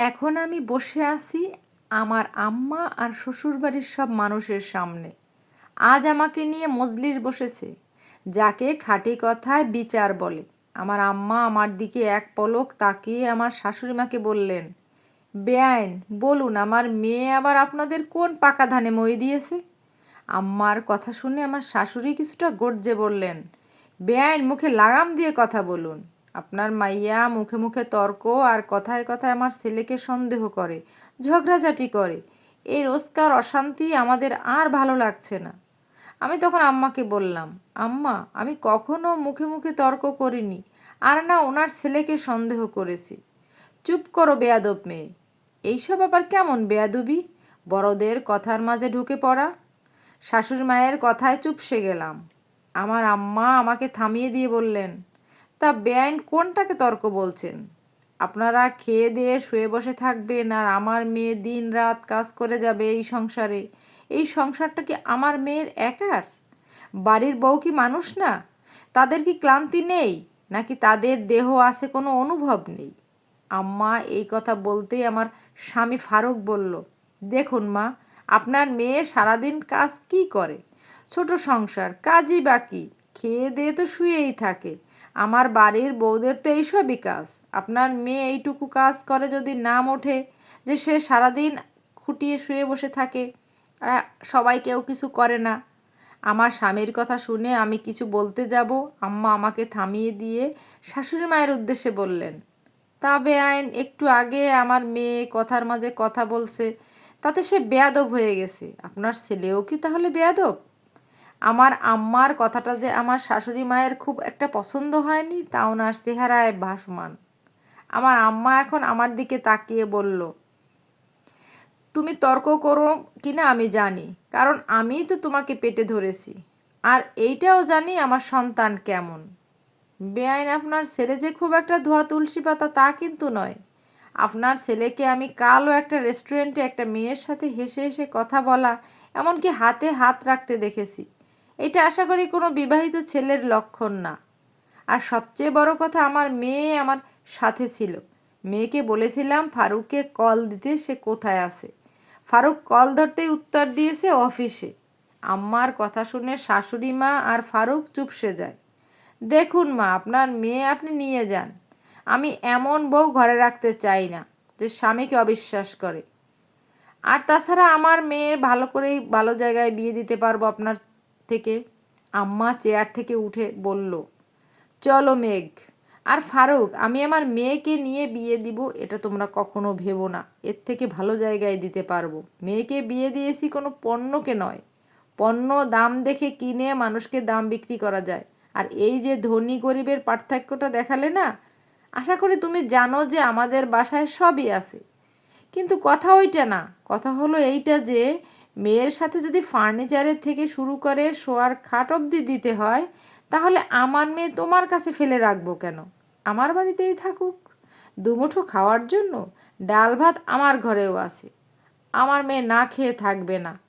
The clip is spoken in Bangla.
এখন আমি বসে আছি আমার আম্মা আর শ্বশুরবাড়ির সব মানুষের সামনে। আজ আমাকে নিয়ে মজলিস বসেছে, যাকে খাঁটি কথায় বিচার বলে। আমার আম্মা আমার দিকে এক পলক তাকিয়ে আমার শাশুড়িমাকে বললেন, বেআইন, বলুন আমার মেয়ে আবার আপনাদের কোন পাকা ধানে মই দিয়েছে? আম্মার কথা শুনে আমার শাশুড়ি কিছুটা গর্জে বললেন, বেআইন, মুখে লাগাম দিয়ে কথা বলুন। আপনার মাইয়া মুখে মুখে তর্ক আর কথায় কথায় আমার ছেলেকে সন্দেহ করে, ঝগড়াঝাটি করে। এই রোজকার অশান্তি আমাদের আর ভালো লাগছে না। আমি তখন আম্মাকে বললাম, আম্মা, আমি কখনো মুখে মুখে তর্ক করিনি, আর না ওনার ছেলেকে সন্দেহ করেছি। চুপ করো বেয়াদব মেয়ে। এইসব আবার কেমন বেয়াদবি? বড়দের কথার মাঝে ঢুকে পড়া। শাশুড়ি মায়ের কথায় চুপসে গেলাম। আমার আম্মা আমাকে থামিয়ে দিয়ে বললেন তা বেআইন কোনটাকে তর্ক বলছেন? আপনারা খেয়ে দিয়ে শুয়ে বসে থাকবেন আর আমার মেয়ে দিন রাত কাজ করে যাবে এই সংসারে। এই সংসারটা কি আমার মেয়ের একার? বাড়ির বউ কি মানুষ না? তাদের কি ক্লান্তি নেই? নাকি তাদের দেহ আছে কোনো অনুভব নেই? আম্মা এই কথা বলতেই আমার স্বামী ফারুক বলল, দেখুন মা, আপনার মেয়ে সারাদিন কাজ কি করে? ছোট সংসার, কাজই বাকি। খেয়ে দিয়ে তো শুয়েই থাকে। আমার বাড়ির বউদের তো এইসবই কাজ। আপনার মেয়ে এইটুকু কাজ করে যদি নাম ওঠে যে সে সারাদিন খুঁটিয়ে শুয়ে বসে থাকে সবাই কেউ কিছু করে না। আমার স্বামীর কথা শুনে আমি কিছু বলতে যাব, আম্মা আমাকে থামিয়ে দিয়ে শাশুড়ি মায়ের উদ্দেশ্যে বললেন তা বেআইন একটু আগে আমার মেয়ে কথার মাঝে কথা বলছে, তাতে সে বেয়াদব হয়ে গেছে। আপনার ছেলেও কি তাহলে বেয়াদব? আমার আম্মার কথাটা যে আমার শাশুড়ি মায়ের খুব একটা পছন্দ হয়নি তা ওনার চেহারায় ভাসমান। আমার আম্মা এখন আমার দিকে তাকিয়ে বলল, তুমি তর্ক করো কিনা আমি জানি, কারণ আমিই তো তোমাকে পেটে ধরেছি। আর এইটাও জানি আমার সন্তান কেমন। বেআইন আপনার ছেলে যে খুব একটা ধোয়া তুলসী পাতা তা কিন্তু নয়। আপনার ছেলেকে আমি কালও একটা রেস্টুরেন্টে একটা মেয়ের সাথে হেসে হেসে কথা বলা, এমনকি হাতে হাত রাখতে দেখেছি। এটা আশা করি কোনো বিবাহিত ছেলের লক্ষণ না। আর সবচেয়ে বড় কথা আমার মেয়ে আমার সাথে ছিল। মেয়েকে বলেছিলাম, ফারুককে কল দিতে সে কোথায় আছে? ফারুক কল ধরতেই উত্তর দিয়েছে, অফিসে। আম্মার কথা শুনে শাশুড়ি মা আর ফারুক চুপসে যায়। দেখুন মা, আপনার মেয়ে আপনি নিয়ে যান। আমি এমন বউ ঘরে রাখতে চাই না যে স্বামীকে অবিশ্বাস করে। আর তাছাড়া আমার মেয়ে ভালো করেই ভালো জায়গায় বিয়ে দিতে পারব আপনার থেকে আম্মা চেয়ার থেকে উঠে বলল, চলো মেঘ, আর ফারুক, আমি আমার মেয়েকে নিয়ে বিয়ে দিব, এটা তোমরা কখনো ভেবো না। এর থেকে ভালো জায়গায় দিতে পারব। মেয়েকে বিয়ে দিয়েছি কোনো পণ্যকে নয়। পণ্য দাম দেখে কিনে মানুষকে দাম বিক্রি করা যায়। আর এই যে ধনী গরিবের পার্থক্যটা দেখালে না, আশা করি তুমি জানো যে আমাদের বাসায় সবই আছে। কিন্তু কথা ওইটা না। কথা হলো এইটা যে মেয়ের সাথে যদি ফার্নিচারের থেকে শুরু করে শোয়ার খাট অবধি দিতে হয়, তাহলে আমার মেয়ে তোমার কাছে ফেলে রাখব কেন? আমার বাড়িতেই থাকুক। দুমুঠো খাওয়ার জন্য ডাল ভাত আমার ঘরেও আছে। আমার মেয়ে না খেয়ে থাকবে না।